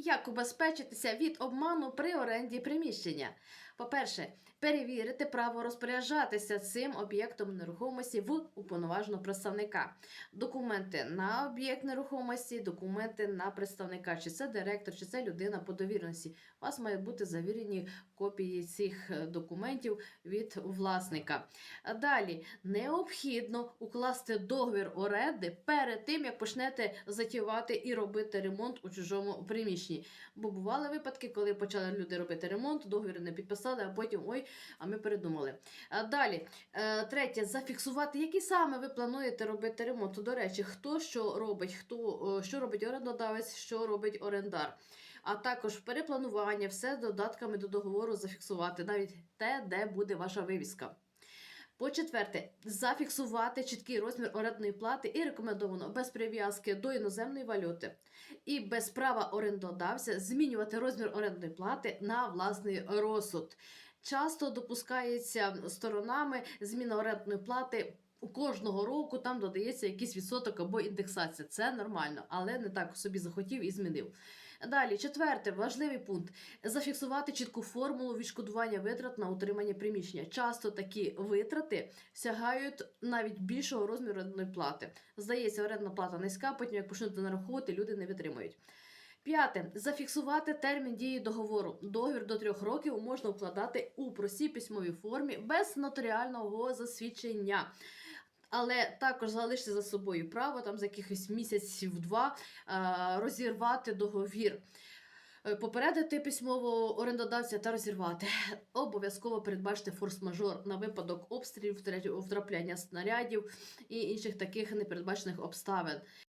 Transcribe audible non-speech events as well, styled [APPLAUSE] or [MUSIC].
Як убезпечитися від обману при оренді приміщення? По-перше, перевірити право розпоряджатися цим об'єктом нерухомості в уповноваженого представника. Документи на об'єкт нерухомості, документи на представника, чи це директор, чи це людина по довіреності. У вас мають бути завірені копії цих е, документів від власника. Далі необхідно укласти договір оренди перед тим, як почнете затівати і робити ремонт у чужому приміщенні. Бо бували випадки, коли почали люди робити ремонт, договір не підписали, а потім ой, а ми передумали. Далі, е, третє, зафіксувати, які саме ви плануєте робити ремонт. До речі, хто що робить, хто е, що робить орендодавець, що робить орендар. А також перепланування, все з додатками до договору зафіксувати, навіть те, де буде ваша вивіска. По четверте, зафіксувати чіткий розмір орендної плати і рекомендовано без прив'язки до іноземної валюти і без права орендодавця змінювати розмір орендної плати на власний розсуд. Часто допускається сторонами зміна орендної плати. Кожного року там додається якийсь відсоток або індексація. Це нормально, але не так собі захотів і змінив. Далі, четверте, важливий пункт: зафіксувати чітку формулу відшкодування витрат на утримання приміщення. Часто такі витрати сягають навіть більшого розміру орендної плати. Здається, орендна плата низька, потім як почнуть нараховувати, люди не витримують. П'яте. Зафіксувати термін дії договору. Договір до трьох років можна укладати у простій письмовій формі без нотаріального засвідчення. Але також залишити за собою право там за якихось місяців два е, розірвати договір. Е, Попередити письмово орендодавця та розірвати. [LAUGHS] Обов'язково передбачити форс-мажор на випадок обстрілів, втрапляння снарядів і інших таких непередбачених обставин.